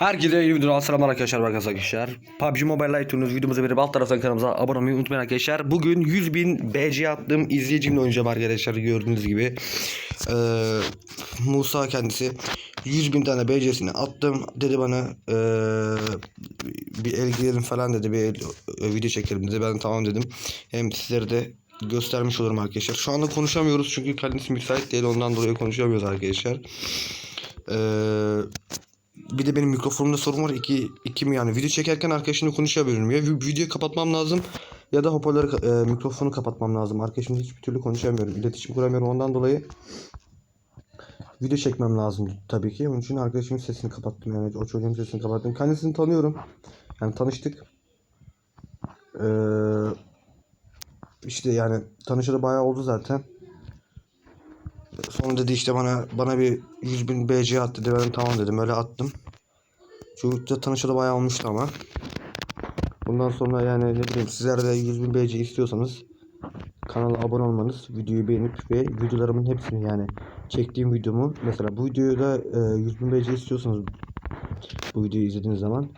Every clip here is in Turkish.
Herkese yeni videodan selamlar arkadaşlar Kazak arkadaşlar. PUBG Mobile Lite turnuğunuz videomuza verip alt taraftan kanalımıza abone olmayı unutmayın arkadaşlar. Bugün 100 bin BC attım. izleyicimle oynayacağım arkadaşlar gördüğünüz gibi. Ee, Musa kendisi 100 bin tane BC'sini attım. Dedi bana ee, bir el girelim falan dedi. Bir el, video çekelim dedi. Ben tamam dedim. Hem sizlere de göstermiş olurum arkadaşlar. Şu anda konuşamıyoruz çünkü kendisi müsait değil. Ondan dolayı konuşamıyoruz arkadaşlar. Eee bir de benim mikrofonumda sorun var. İki, iki mi yani video çekerken arkadaşımla konuşamıyorum. Ya vi- videoyu kapatmam lazım ya da hoparlörü e, mikrofonu kapatmam lazım. Arkadaşımla hiçbir türlü konuşamıyorum. İletişim kuramıyorum ondan dolayı video çekmem lazım tabii ki. Onun için arkadaşımın sesini kapattım yani o çocuğun sesini kapattım. Kendisini tanıyorum. Yani tanıştık. Ee, işte yani tanışalı bayağı oldu zaten. Sonra dedi işte bana bana bir 100 bin BC at dedi. Ben tamam dedim öyle attım. Çocukla tanışalı bayağı olmuştu ama. Bundan sonra yani ne bileyim sizler de 100 bin BC istiyorsanız kanala abone olmanız, videoyu beğenip ve videolarımın hepsini yani çektiğim videomu mesela bu videoyu da e, 100 bin BC istiyorsanız bu videoyu izlediğiniz zaman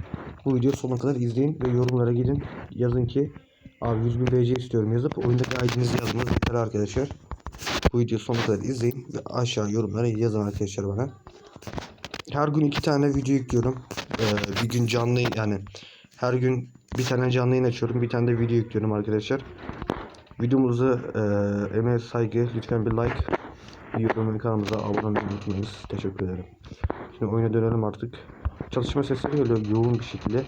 bu videoyu sonuna kadar izleyin ve yorumlara gidin yazın ki abi 100 bin BC istiyorum yazıp oyundaki ID'nizi yazmanız yeter arkadaşlar. Bu videoyu sonuna kadar izleyin ve aşağı yorumlara yazın arkadaşlar bana. Her gün iki tane video yüklüyorum. Ee, bir gün canlı yani her gün bir tane canlı yayın açıyorum. Bir tane de video yüklüyorum arkadaşlar. Videomuzu e, emeğe saygı lütfen bir like yorum ve kanalımıza abone olmayı unutmayınız. Teşekkür ederim. Şimdi oyuna dönelim artık. Çalışma sesleri geliyor yoğun bir şekilde.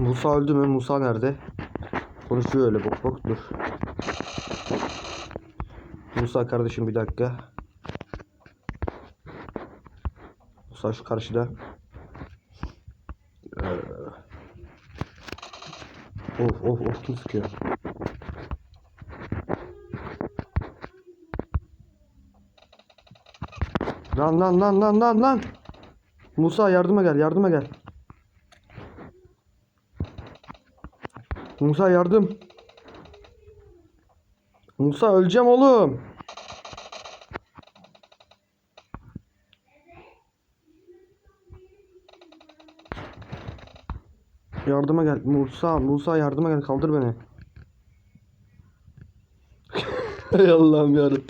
Musa öldü mü? Musa nerede? Konuşuyor öyle bok bok dur. Musa kardeşim bir dakika. Musa şu karşıda. Ee, Of of of kim sıkıyor? Lan lan lan lan lan lan. Musa yardıma gel yardıma gel. Musa yardım. Musa öleceğim oğlum. Yardıma gel. Musa, Musa yardıma gel. Kaldır beni. Hay Allah'ım yarabbim.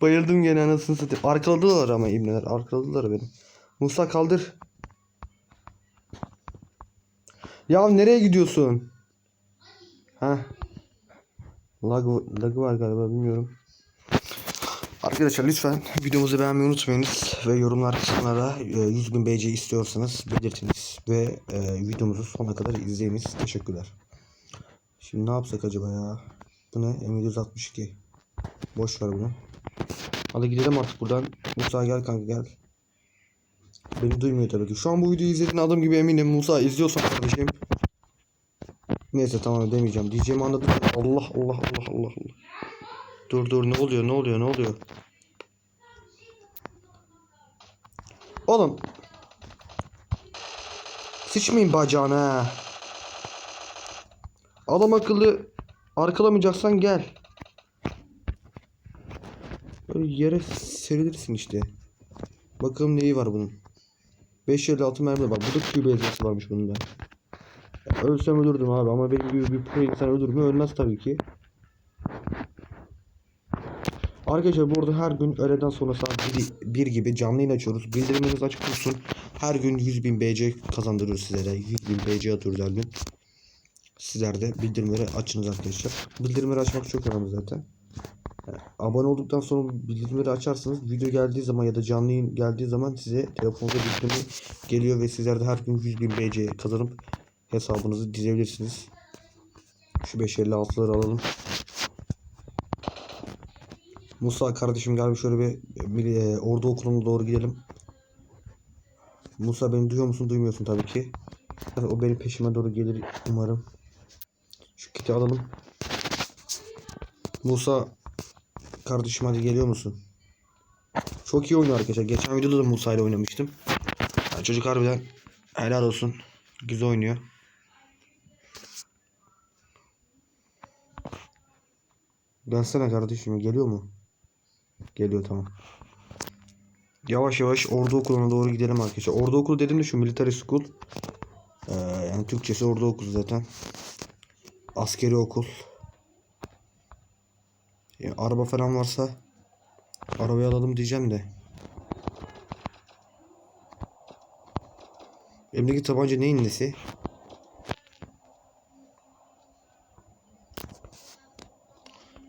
Bayıldım gene anasını satayım. Arkaladılar ama ibneler. Arkaladılar beni. Musa kaldır. Ya nereye gidiyorsun? Ha? Lag, lag var galiba bilmiyorum. Arkadaşlar lütfen videomuzu beğenmeyi unutmayınız ve yorumlar kısmına da e, 100.000 BC istiyorsanız belirtiniz ve e, videomuzu sona kadar izleyiniz. Teşekkürler. Şimdi ne yapsak acaba ya? Bu ne? M762. Boş ver bunu. Hadi gidelim artık buradan. Musa gel kanka gel. Beni duymuyor tabii ki. Şu an bu videoyu izlediğin adım gibi eminim. Musa izliyorsan kardeşim. Neyse tamam demeyeceğim. Diyeceğimi anladım. Allah Allah Allah Allah Allah. Dur dur ne oluyor ne oluyor ne oluyor? Oğlum. Sıçmayın bacağına. Adam akıllı arkalamayacaksan gel. Böyle yere serilirsin işte. Bakalım neyi var bunun. 556 mermi var. Burada Q bezesi varmış bunun da. Ya ölsem ölürdüm abi ama benim gibi bir pro insan ölür mü? Ölmez tabii ki. Arkadaşlar burada her gün öğleden sonra saat 1, 1 gibi canlı yayın açıyoruz. Bildirimleriniz açık olsun. Her gün 100.000 BC kazandırıyoruz sizlere. 100.000 BC atıyoruz her gün. Sizler de bildirimleri açınız arkadaşlar. Bildirimleri açmak çok önemli zaten. Abone olduktan sonra bildirimleri açarsanız video geldiği zaman ya da canlı yayın geldiği zaman size telefonda bildirimi geliyor ve sizler de her gün 100.000 BC kazanıp hesabınızı dizebilirsiniz. Şu 556'ları alalım. Musa kardeşim gel bir şöyle bir e, ordu okuluna doğru gidelim. Musa beni duyuyor musun? Duymuyorsun tabii ki. O benim peşime doğru gelir umarım. Şu kiti alalım. Musa kardeşim hadi geliyor musun? Çok iyi oynuyor arkadaşlar. Geçen videoda da Musa ile oynamıştım. Ya çocuk harbiden helal olsun. Güzel oynuyor. Gelsene kardeşim geliyor mu? Geliyor tamam. Yavaş yavaş ordu okuluna doğru gidelim arkadaşlar. Ordu okulu dedim de şu military school. Ee, yani Türkçesi ordu okulu zaten. Askeri okul. Ya, araba falan varsa arabayı alalım diyeceğim de. Elimdeki tabanca neyin nesi?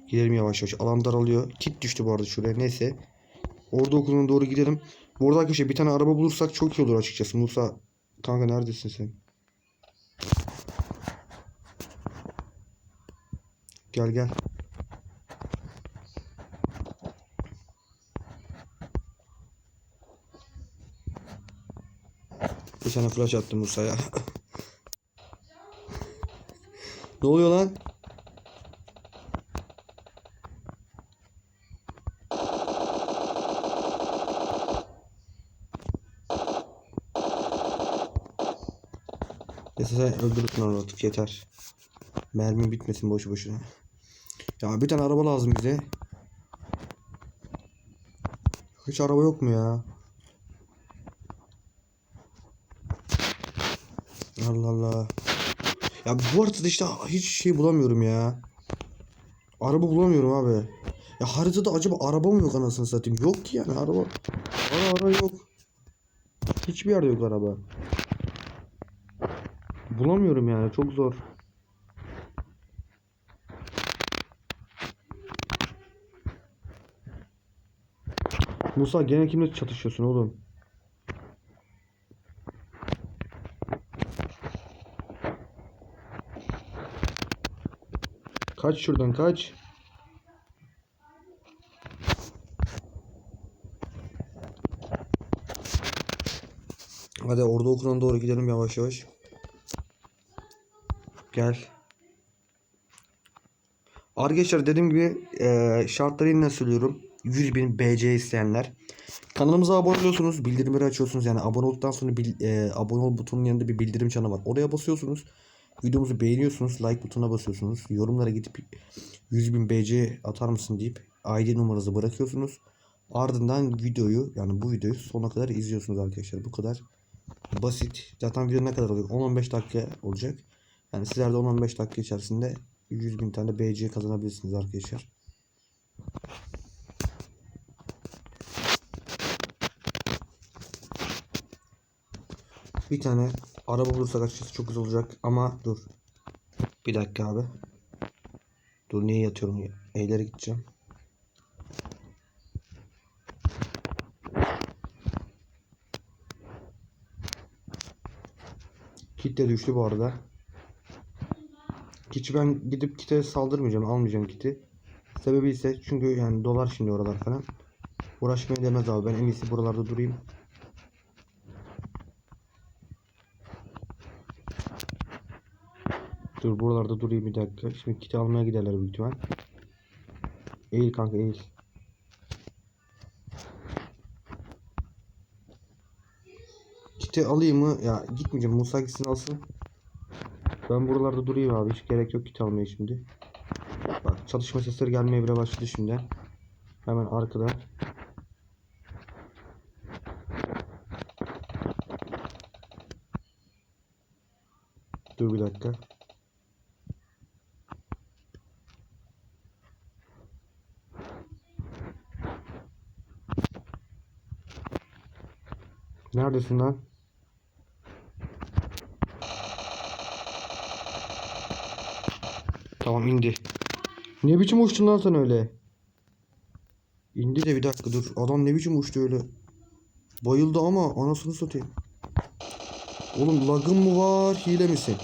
Gidelim yavaş yavaş. Alan daralıyor. Kit düştü bu arada şuraya. Neyse. Orada okuluna doğru gidelim. Bu arada arkadaşlar bir tane araba bulursak çok iyi olur açıkçası. Musa kanka neredesin sen? Gel gel. Bir tane flash attım Musa'ya. ne oluyor lan? Neyse öldürürsün onu artık yeter. Mermi bitmesin boşu boşuna. Ya bir tane araba lazım bize. Hiç araba yok mu ya? Allah Allah. Ya bu haritada işte hiç şey bulamıyorum ya. Araba bulamıyorum abi. Ya haritada acaba araba mı yok anasını satayım? Yok ki yani araba. Ara ara yok. Hiçbir yerde yok araba. Bulamıyorum yani çok zor. Musa gene kimle çatışıyorsun oğlum? Kaç şuradan kaç. Hadi orada okuluna doğru gidelim yavaş yavaş. Gel. Arkadaşlar dediğim gibi e, şartları yine söylüyorum. 100 bin BC isteyenler. Kanalımıza abone oluyorsunuz. Bildirimleri açıyorsunuz. Yani abone olduktan sonra bil, e, abone ol butonunun yanında bir bildirim çanı var. Oraya basıyorsunuz. Videomuzu beğeniyorsunuz. Like butonuna basıyorsunuz. Yorumlara gidip 100 bin BC atar mısın deyip ID numaranızı bırakıyorsunuz. Ardından videoyu yani bu videoyu sonuna kadar izliyorsunuz arkadaşlar. Bu kadar basit. Zaten video ne kadar olacak? 10-15 dakika olacak. Yani sizler de 10-15 dakika içerisinde 100 bin tane BC kazanabilirsiniz arkadaşlar. Bir tane araba bulursak açıkçası çok güzel olacak ama dur. Bir dakika abi. Dur niye yatıyorum? Eğlere gideceğim. Kit de düştü bu arada. Kiti ben gidip kite saldırmayacağım. Almayacağım kiti. Sebebi ise çünkü yani dolar şimdi oralar falan. Uğraşmaya demez abi. Ben en iyisi buralarda durayım. Dur buralarda durayım bir dakika. Şimdi kiti almaya giderler büyük ihtimal. Eğil kanka eğil. Kiti alayım mı? Ya gitmeyeceğim. Musa gitsin alsın. Ben buralarda durayım abi. Hiç gerek yok kit almaya şimdi. Bak çalışma sesleri gelmeye bile başladı şimdi. Hemen arkada. Dur bir dakika. Neredesin lan? Tamam indi. Ne biçim uçtun lan sen öyle? İndi de bir dakika dur. Adam ne biçim uçtu öyle? Bayıldı ama anasını satayım. Oğlum lagın mı var hile misin?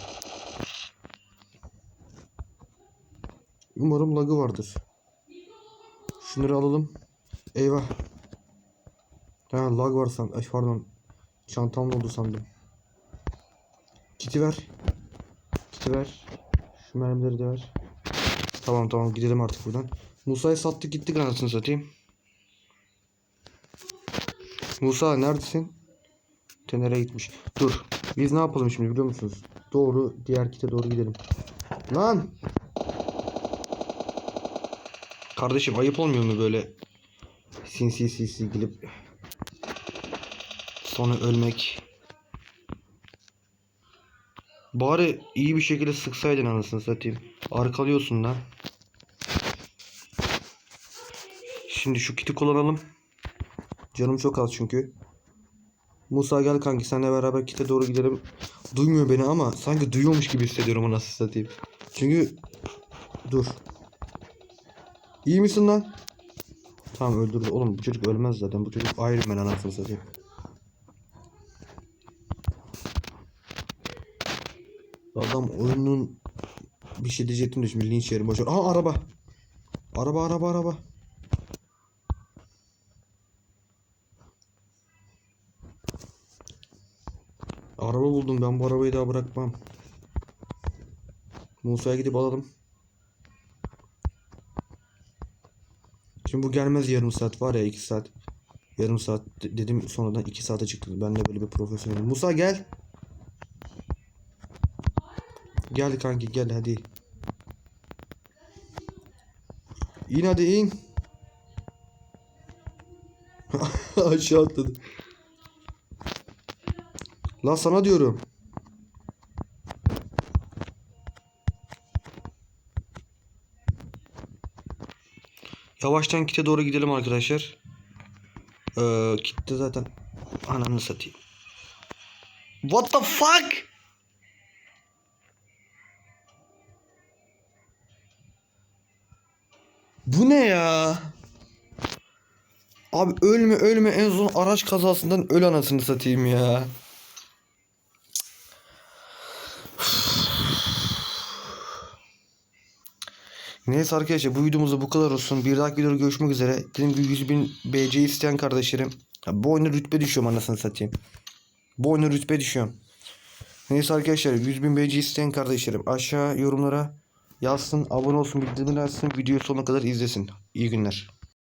Umarım lagı vardır. Şunları alalım. Eyvah. Ha lag var san. Ay pardon. Çantamda oldu sandım. Kiti ver. Kiti ver. Şu mermileri de ver. Tamam tamam gidelim artık buradan. Musa'yı sattık gittik anasını satayım. Musa neredesin? Tener'e gitmiş. Dur. Biz ne yapalım şimdi biliyor musunuz? Doğru diğer kite doğru gidelim. Lan! Kardeşim ayıp olmuyor mu böyle sinsi sinsi gidip Sonra ölmek. Bari iyi bir şekilde sıksaydın anasını satayım. Arkalıyorsun lan. Şimdi şu kiti kullanalım. Canım çok az çünkü. Musa gel kanki senle beraber kite doğru gidelim. Duymuyor beni ama sanki duyuyormuş gibi hissediyorum anasını satayım. Çünkü dur. İyi misin lan? Tamam öldürdü. Oğlum bu çocuk ölmez zaten. Bu çocuk Iron Man anasını satayım. Adam oyunun bir şey diyecektim de şimdi linç yerim boşver. Aha araba. Araba araba araba. Araba buldum ben bu arabayı daha bırakmam. Musa'ya gidip alalım. Şimdi bu gelmez yarım saat var ya iki saat. Yarım saat de- dedim sonradan iki saate çıktı. Ben de böyle bir profesyonelim. Musa gel. Gel kanki gel hadi. İn hadi in. Aşağı atladı. Lan sana diyorum. Yavaştan kite doğru gidelim arkadaşlar. Ee, kitte zaten ananı satayım. What the fuck? Bu ne ya? Abi ölme ölme en son araç kazasından öl anasını satayım ya. Neyse arkadaşlar bu videomuzda bu kadar olsun. Bir dahaki videoda görüşmek üzere. Dediğim gibi 100 bin BC isteyen kardeşlerim. Bu oyuna rütbe düşüyorum anasını satayım. Bu oyuna rütbe düşüyorum. Neyse arkadaşlar 100 bin BC isteyen kardeşlerim aşağı yorumlara yazsın abone olsun bildirimleri açsın videoyu sonuna kadar izlesin. İyi günler.